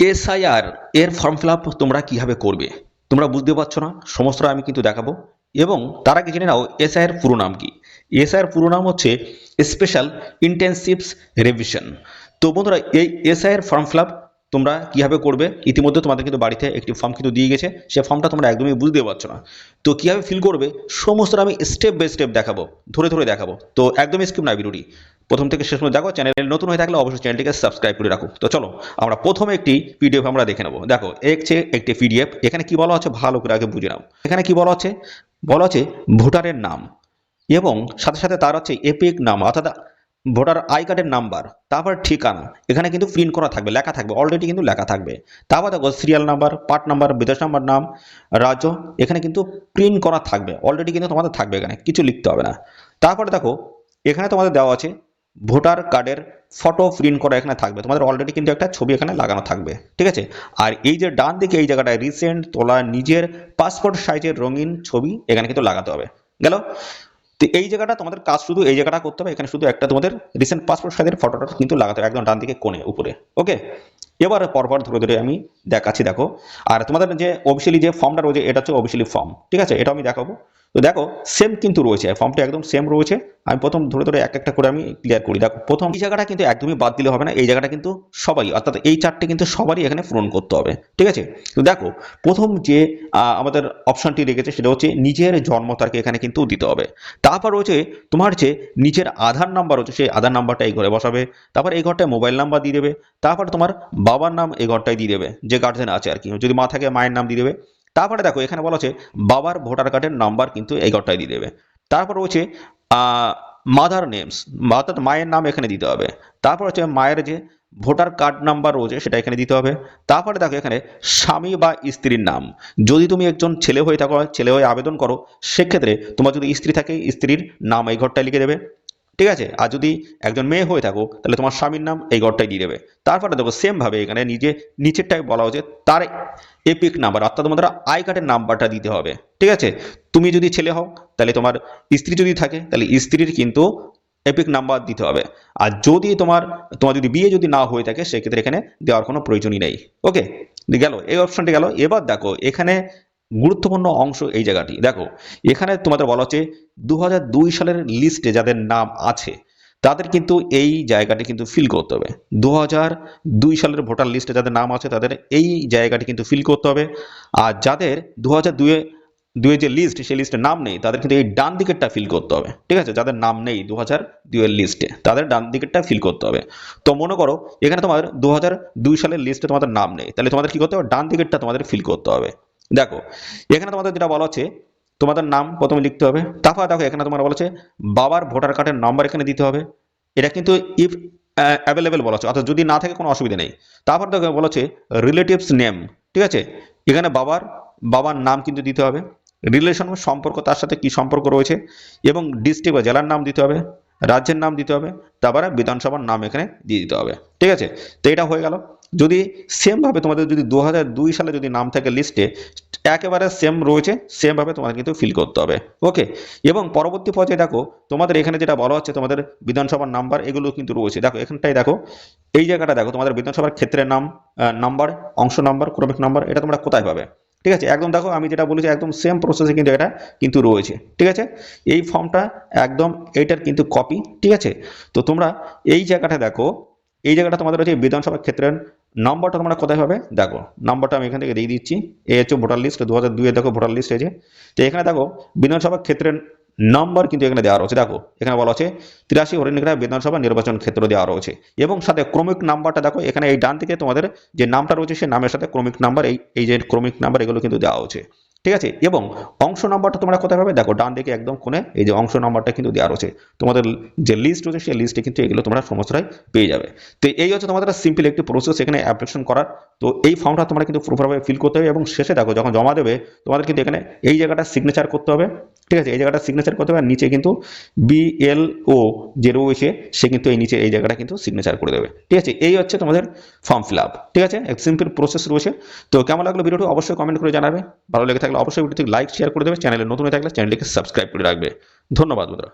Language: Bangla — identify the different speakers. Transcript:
Speaker 1: এসআইআর এর ফর্ম ফিল আপ তোমরা কীভাবে করবে? তোমরা বুঝতে পারছ না? সমস্তটা আমি কিন্তু দেখাবো। এবং তার আগে জেনে নাও এসআইয়ের পুরো নাম কি? এসআইআর পুরো নাম হচ্ছে স্পেশাল ইন্টেনসিভস রিভিশন। তো বন্ধুরা, এই এসআইআর ফর্ম ফিল আপ তোমরা কীভাবে করবে? ইতিমধ্যে তোমাদের কিন্তু বাড়িতে একটি ফর্ম কিন্তু দিয়ে গেছে। সে ফর্মটা তোমরা একদমই বুঝতে পারছ না। তো কীভাবে ফিল করবে? সমস্তটা আমি স্টেপ বাই স্টেপ দেখাবো, ধরে ধরে দেখাবো। তো একদমই স্কিপ না ভিডিওটি। প্রথম থেকে শেষ পর্যন্ত দেখো চ্যানেল নতুন হয়ে থাকলে অবশ্যই চ্যানেলটিকে সাবস্ক্রাইব করে রাখো। তো চলো, আমরা প্রথমে একটি পিডিএফ আমরা দেখে নেব। দেখো একছে একটি পিডিএফ এখানে কি বলা হচ্ছে ভালো করে আগে বুঝে নাও। এখানে কি বলা হচ্ছে বলা হচ্ছে ভোটারের নাম এবং সাথে সাথে তার হচ্ছে এপিক নাম। অর্থাৎ ভোটার আই কার্ডের নাম্বার, তারপর ঠিকানা, এখানে কিন্তু প্রিন্ট করা থাকবে, লেখা থাকবে অলরেডি কিন্তু লেখা থাকবে। তারপর দেখো সিরিয়াল নাম্বার পার্ট নাম্বার বিদেশ নাম্বার নাম, রাজ্য, এখানে কিন্তু প্রিন্ট করা থাকবে অলরেডি কিন্তু তোমাদের থাকবে এখানে, কিছু লিখতে হবে না। তারপরে দেখো, এখানে তোমাদের দেওয়া আছে, ভোটার কার্ডের ফটো প্রিন্ট করা এখানে থাকবে, তোমাদের অলরেডি কিন্তু একটা ছবি এখানে লাগানো থাকবে, ঠিক আছে? আর এই যে ডান দিকে এই জায়গাটায় রিসেন্ট তোলা নিজের পাসপোর্ট সাইজের রঙিন ছবি এখানে কিন্তু লাগাতে হবে, গেল? তো এই জায়গাটা তোমাদের কাজ শুধু এই জায়গাটা করতে হবে, এখানে শুধু একটা তোমাদের রিসেন্ট পাসপোর্ট সাইজের ফটোটা কিন্তু লাগাতে হবে একদম ডান দিকে কোণে, উপরে ওকে এবার পরপর ধরে ধরে আমি দেখাচ্ছি, দেখো। আর তোমাদের যে অফিসিয়ালি যে ফর্মটা রয়েছে, এটা হচ্ছে অফিসিয়ালি ফর্ম ঠিক আছে? এটা আমি দেখাবো। তো দেখো সেম কিন্তু রয়েছে ফর্মটা একদম সেম রয়েছে। আমি প্রথম ধরে ধরে এক একটা করে আমি ক্লিয়ার করি। দেখো, প্রথম এই জায়গাটা কিন্তু একদমই বাদ দিলে হবে না, এই জায়গাটা কিন্তু সবারই, অর্থাৎ এই চারটে কিন্তু সবারই এখানে পূরণ করতে হবে, ঠিক আছে? তো দেখো, প্রথম যে আমাদের অপশনটি রেখেছে সেটা হচ্ছে নিজের জন্ম তারিখ এখানে কিন্তু দিতে হবে। তারপর রয়েছে তোমার যে, নিজের আধার নাম্বার হচ্ছে সেই আধার নাম্বারটা এই ঘরে বসাবে। তারপর এই ঘরটায় মোবাইল নাম্বার দিয়ে দেবে। তারপর তোমার বাবার নাম এই ঘরটায় দিয়ে দেবে, যে গার্জেন আছে আর কি। যদি মা থাকে, মায়ের নাম দিয়ে দেবে। তারপরে দেখো, এখানে বলা আছে বাবার ভোটার কার্ডের নাম্বার কিন্তু এই ঘরটায় দিয়ে দেবে। তারপর রয়েছে মাদার নেমস অর্থাৎ মায়ের নাম এখানে দিতে হবে। তারপর হচ্ছে মায়ের যে ভোটার কার্ড নাম্বার রয়েছে, সেটা এখানে দিতে হবে। তারপরে দেখো, এখানে স্বামী বা স্ত্রীর নাম। যদি তুমি একজন ছেলে হয়ে থাকো, ছেলে হয়ে আবেদন করো, সেক্ষেত্রে তোমার যদি স্ত্রী থাকে, স্ত্রীর নাম এই ঘরটায় লিখে দেবে। ঠিক আছে? আর যদি একজন মেয়ে হয়ে থাকো, তাহলে তোমার স্বামীর নাম এই ঘরটায় দিয়ে দেবে। তারপরে দেখো সেমভাবে এখানে নিজে, নিচেরটায় বলা হচ্ছে তার এপিক নাম্বার অর্থাৎ তোমাদের আই কার্ডের নাম্বারটা দিতে হবে। ঠিক আছে? তুমি যদি ছেলে হও, তাহলে তোমার স্ত্রী যদি থাকে, তাহলে স্ত্রীর কিন্তু এপিক নাম্বার দিতে হবে। আর যদি তোমার তোমার যদি বিয়ে যদি না হয়ে থাকে, সেক্ষেত্রে এখানে দেওয়ার কোনো প্রয়োজনই নেই। ওকে গেল, এই অপশনটি গেল। এবার দেখো, এখানে গুরুত্বপূর্ণ অংশ এই জায়গাটি। দেখো, এখানে তোমাদের বলা হচ্ছে দু হাজার দুই সালের লিস্টে যাদের নাম আছে, তাদের কিন্তু এই জায়গাটি কিন্তু ফিল করতে হবে। দু দুই সালের ভোটার লিস্টে যাদের নাম আছে, তাদের এই জায়গাটি কিন্তু ফিল করতে হবে। আর যাদের দু হাজার দুয়ে দুয়ে যে লিস্ট সেই লিস্টে নাম নেই, তাদের কিন্তু এই ডান দিকেরটা ফিল করতে হবে। ঠিক আছে? যাদের নাম নেই দু হাজার দুয়ের লিস্টে তাদের ডান দিকেরটা ফিল করতে হবে। তো মনে করো, এখানে তোমার দু হাজার দুই সালের লিস্টে তোমাদের নাম নেই, তাহলে তোমাদের কি করতে হবে? ডান দিকেরটা তোমাদের ফিল করতে হবে। দেখো, এখানে তোমাদের যেটা বলা হচ্ছে, তোমাদের নাম প্রথমে লিখতে হবে। তারপর দেখো, এখানে তোমার বলা হচ্ছে, বাবার ভোটার কার্ডের নাম্বার এখানে দিতে হবে। এটা কিন্তু ইফ অ্যাভেলেবেল বলা হচ্ছে। অর্থাৎ যদি না থাকে, কোনো অসুবিধা নেই। তারপর দেখো, বলা হচ্ছে রিলেটিভস নেম ঠিক আছে? এখানে বাবার বাবার নাম কিন্তু দিতে হবে। রিলেশন সম্পর্ক, তার সাথে কি সম্পর্ক রয়েছে? এবং ডিস্ট্রিক্ট বা জেলার নাম দিতে হবে। রাজ্যের নাম দিতে হবে। তারপরে বিধানসভার নাম এখানে দিয়ে দিতে হবে। ঠিক আছে? তো এটা হয়ে গেল। যদি সেমভাবে তোমাদের যদি দু দুই সালে যদি নাম থাকে লিস্টে একেবারে সেম রয়েছে সেমভাবে তোমাদের কিন্তু ফিল করতে হবে। ওকে এবং পরবর্তী পর্যায়ে দেখো, তোমাদের এখানে যেটা বলা হচ্ছে, তোমাদের বিধানসভার নাম্বার এগুলো কিন্তু রয়েছে। দেখো এখানটাই দেখো, এই জায়গাটা দেখো, তোমাদের বিধানসভার ক্ষেত্রের নাম নাম্বার অংশ নাম্বার ক্রমিক নাম্বার এটা তোমরা কোথায় পাবে? ঠিক আছে? একদম দেখো, আমি যেটা বলেছি, একদম সেম প্রসেসে কিন্তু এটা কিন্তু রয়েছে। ঠিক আছে? এই ফর্মটা একদম এইটার কিন্তু কপি ঠিক আছে? তো তোমরা এই জায়গাটা দেখো এই জায়গাটা তোমাদের হচ্ছে বিধানসভা ক্ষেত্রের নম্বরটা তোমরা কোথায় হবে দেখো, নম্বরটা আমি এখান থেকে দিয়ে দিচ্ছি। এই হচ্ছে ভোটার লিস্ট দু হাজার দুইয়ে দেখো ভোটার লিস্ট হয়েছে তো এখানে দেখো, বিধানসভা ক্ষেত্রের নম্বর কিন্তু এখানে দেওয়া রয়েছে। দেখো, এখানে বলা আছে, তিরাশি হরিণগ্রাম বিধানসভা নির্বাচন ক্ষেত্র দেওয়া রয়েছে। এবং সাথে ক্রমিক নাম্বারটা দেখো, এখানে এই ডান থেকে তোমাদের যে নামটা রয়েছে সেই নামের সাথে ক্রমিক নাম্বার, এই এই যে ক্রমিক নাম্বার, এগুলো কিন্তু দেওয়া হচ্ছে ঠিক আছে? এবং অংশ নাম্বারটা তোমরা কোথায় পাবে? দেখো, ডান দিকে একদম কোণে এই যে অংশ নাম্বারটা কিন্তু দেওয়া রয়েছে। তোমাদের যে লিস্ট রয়েছে, সেই লিস্টে কিন্তু এগুলো তোমরা সমস্তটাই পেয়ে যাবে। তো এই হচ্ছে তোমাদের সিম্পল একটি প্রসেস এখানে অ্যাপ্লিকেশন করার। তো এই ফর্মটা তোমরা কিন্তু প্রপারভাবে ফিল করতে হবে এবং শেষে দেখো, যখন জমা দেবে, তোমাদের কিন্তু এখানে এই জায়গাটা সিগনেচার করতে হবে। ঠিক আছে, এই জায়গাটা সিগনেচার করতে হবে, আর নিচে কিন্তু বিএলও যে রয়েছে, সে কিন্তু এই নিচে এই জায়গাটা কিন্তু সিগনেচার করে দেবে। ঠিক আছে, এই হচ্ছে তোমাদের ফর্ম ফিল আপ ঠিক আছে, এক সিম্পল প্রসেস রয়েছে। তো কেমন লাগল ভিডিওটি অবশ্যই কমেন্ট করে জানাবে। ভালো লেগে থাকলে অবশ্যই ভিডিওটি লাইক শেয়ার করে দেবে। চ্যানেলে নতুন হয়ে থাকলে চ্যানেলটিকে সাবস্ক্রাইব করে রাখবে। ধন্যবাদ বন্ধুরা।